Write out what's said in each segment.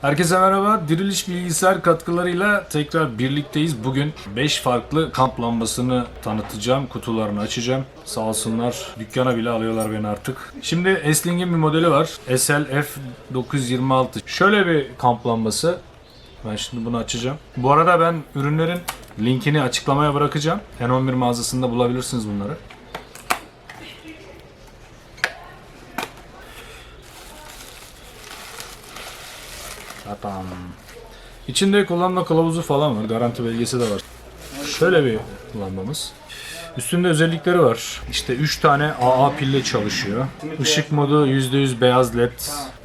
Herkese merhaba. Diriliş bilgisayar katkılarıyla tekrar birlikteyiz. Bugün 5 farklı kamp lambasını tanıtacağım. Kutularını açacağım. Sağ olsunlar dükkana bile alıyorlar beni artık. Şimdi Esling'in bir modeli var. SLF 926. Şöyle bir kamp lambası. Ben şimdi bunu açacağım. Bu arada ben ürünlerin linkini açıklamaya bırakacağım. N11 mağazasında bulabilirsiniz bunları. Tamam. İçinde kullanma kılavuzu falan var. Garanti belgesi de var. Şöyle bir kullanmamız. Üstünde özellikleri var. İşte 3 tane AA pille çalışıyor. Işık modu %100 beyaz led.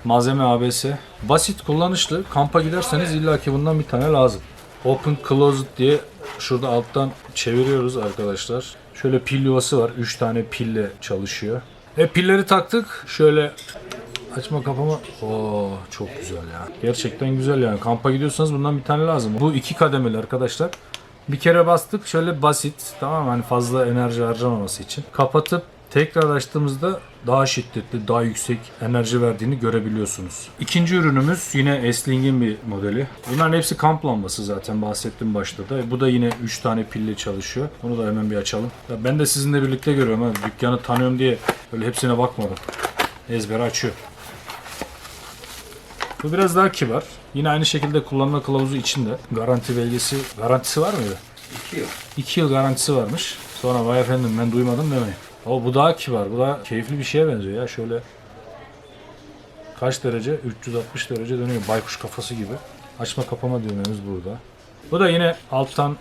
Malzeme ABS. Basit kullanışlı. Kampa giderseniz illaki bundan bir tane lazım. Open Closet diye şurada alttan çeviriyoruz arkadaşlar. Şöyle pil yuvası var. 3 tane pille çalışıyor. E pilleri taktık. Şöyle Açma kapama. Oo çok güzel ya. Gerçekten güzel yani. Kampa gidiyorsanız bundan bir tane lazım. Bu iki kademeli arkadaşlar. Bir kere bastık şöyle basit tamam hani fazla enerji harcamaması için. Kapatıp tekrar açtığımızda daha şiddetli, daha yüksek enerji verdiğini görebiliyorsunuz. İkinci ürünümüz yine Esling'in bir modeli. Bunların hepsi kamp lambası zaten bahsettim başta da. Bu da yine 3 tane pille çalışıyor. Bunu da hemen bir açalım. Ya ben de sizinle birlikte görüyorum. Ha. Dükkanı tanıyorum diye öyle hepsine bakmadım. Ezbere açıyor. Bu biraz daha kibar. Yine aynı şekilde kullanma kılavuzu içinde. Garanti belgesi, garantisi var mıydı? 2 yıl. 2 yıl garantisi varmış. Sonra vay efendim ben duymadım demeyin. Ama bu daha kibar. Bu daha keyifli bir şeye benziyor ya. Şöyle kaç derece? 360 derece dönüyor. Baykuş kafası gibi. Açma kapama düğmemiz burada. Bu da yine alttan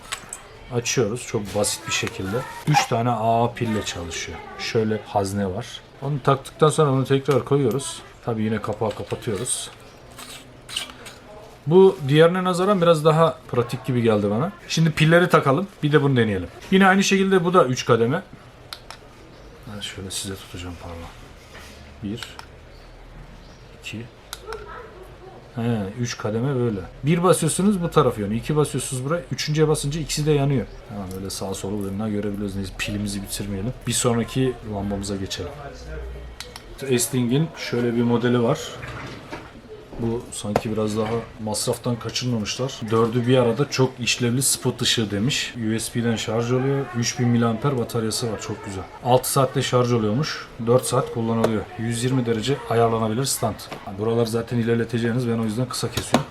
açıyoruz. Çok basit bir şekilde. 3 tane AA pille çalışıyor. Şöyle hazne var. Onu taktıktan sonra onu tekrar koyuyoruz. Tabii yine kapağı kapatıyoruz. Bu diğerine nazaran biraz daha pratik gibi geldi bana. Şimdi pilleri takalım. Bir de bunu deneyelim. Yine aynı şekilde bu da 3 kademe. Ben şöyle size tutacağım pardon. 1 2 He, 3 kademe böyle. Bir basıyorsunuz bu taraf yanıyor. iki basıyorsunuz buraya. Üçüncüye basınca ikisi de yanıyor. Hemen böyle sağ solu önüne görebiliyoruz. Neyse pilimizi bitirmeyelim. Bir sonraki lambamıza geçelim. Esting'in şöyle bir modeli var. Bu sanki biraz daha masraftan kaçınmamışlar. Dördü bir arada çok işlevli spot ışığı demiş. USB'den şarj oluyor. 3000 mAh bataryası var. Çok güzel. 6 saatte şarj oluyormuş. 4 saat kullanılıyor. 120 derece ayarlanabilir stand. Buralar zaten ilerleteceğiniz. Ben o yüzden kısa kesiyorum.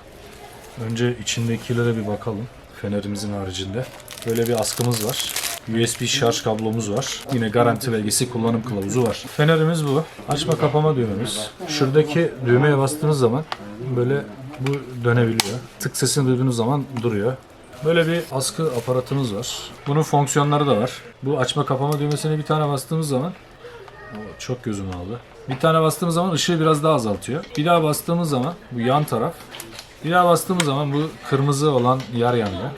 Önce içindekilere bir bakalım. Fenerimizin haricinde. Böyle bir askımız var. USB şarj kablomuz var. Yine garanti belgesi kullanım kılavuzu var. Fenerimiz bu. Açma kapama düğmemiz. Şuradaki düğmeye bastığınız zaman böyle bu dönebiliyor. Tık sesini duyduğunuz zaman duruyor. Böyle bir askı aparatımız var. Bunun fonksiyonları da var. Bu açma kapama düğmesine bir tane bastığımız zaman çok gözüm aldı. Bir tane bastığımız zaman ışığı biraz daha azaltıyor. Bir daha bastığımız zaman bu yan taraf. Bir daha bastığımız zaman bu kırmızı olan yer yanıyor.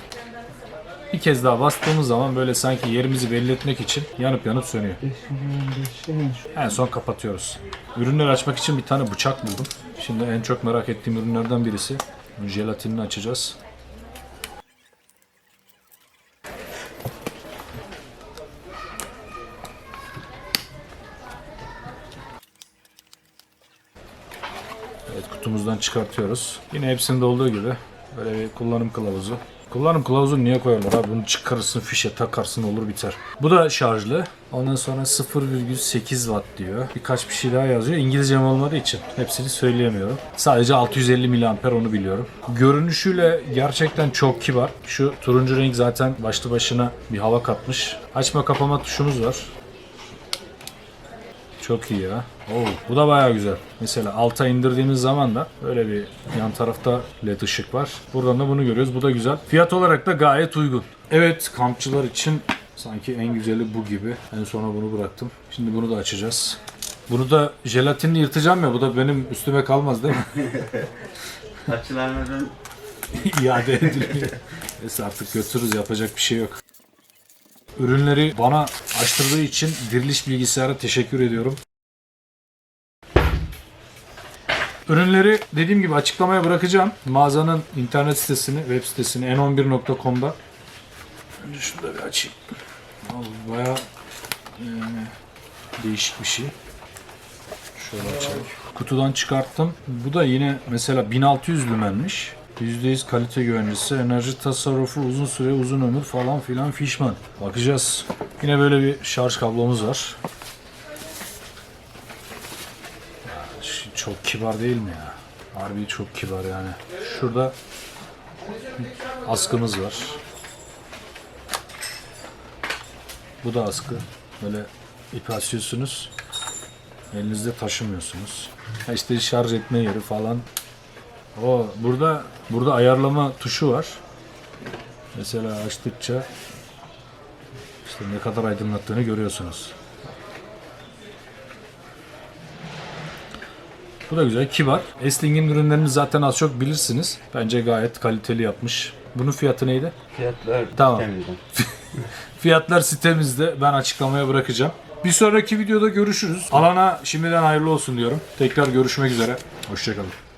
Bir kez daha bastığımız zaman böyle sanki yerimizi belli etmek için yanıp yanıp sönüyor. En son kapatıyoruz. Ürünleri açmak için bir tane bıçak buldum. Şimdi en çok merak ettiğim ürünlerden birisi. Jelatinini açacağız. Evet kutumuzdan çıkartıyoruz. Yine hepsinde olduğu gibi böyle bir kullanım kılavuzu. Kullanım kılavuzu niye koyarlar abi? Bunu çıkarırsın fişe takarsın olur biter. Bu da şarjlı. Ondan sonra 0,8 watt diyor. Birkaç bir şey daha yazıyor. İngilizcem olmadığı için hepsini söyleyemiyorum. Sadece 650 mAh onu biliyorum. Görünüşüyle gerçekten çok kibar. Şu turuncu renk zaten başlı başına bir hava katmış. Açma kapama tuşumuz var. Çok iyi ya. Oo, bu da bayağı güzel. Mesela alta indirdiğimiz zaman da böyle bir yan tarafta led ışık var. Buradan da bunu görüyoruz. Bu da güzel. Fiyat olarak da gayet uygun. Evet kampçılar için sanki en güzeli bu gibi. En sona bunu bıraktım. Şimdi bunu da açacağız. Bunu da jelatinle yırtacağım ya. Bu da benim üstüme kalmaz değil mi? Açılarmadan İade ediliyor. Neyse artık götürürüz. Yapacak bir şey yok. Ürünleri bana açtırdığı için Diriliş Bilgisayar'a teşekkür ediyorum. Ürünleri dediğim gibi açıklamaya bırakacağım. Mağazanın internet sitesini, web sitesini n11.com'da. Önce şunu da bir açayım. Abi Bayağı e, değişik bir şey. Şöyle açalım. Kutudan çıkarttım. Bu da yine mesela 1600 lümenmiş. %100 kalite güvencesi, enerji tasarrufu, uzun süre, uzun ömür falan filan fişman. Bakacağız. Yine böyle bir şarj kablomuz var. Çok kibar değil mi ya? Harbi çok kibar yani. Şurada askımız var. Bu da askı. Böyle ip asıyorsunuz. Elinizde taşımıyorsunuz. İşte şarj etme yeri falan. O burada burada ayarlama tuşu var. Mesela açtıkça işte ne kadar aydınlattığını görüyorsunuz. Bu da güzel, kibar. Estling'in ürünlerini zaten az çok bilirsiniz. Bence gayet kaliteli yapmış. Bunun fiyatı neydi? Fiyatlar Tamam. Fiyatlar sitemizde. Ben açıklamaya bırakacağım. Bir sonraki videoda görüşürüz. Alana şimdiden hayırlı olsun diyorum. Tekrar görüşmek üzere. Hoşçakalın.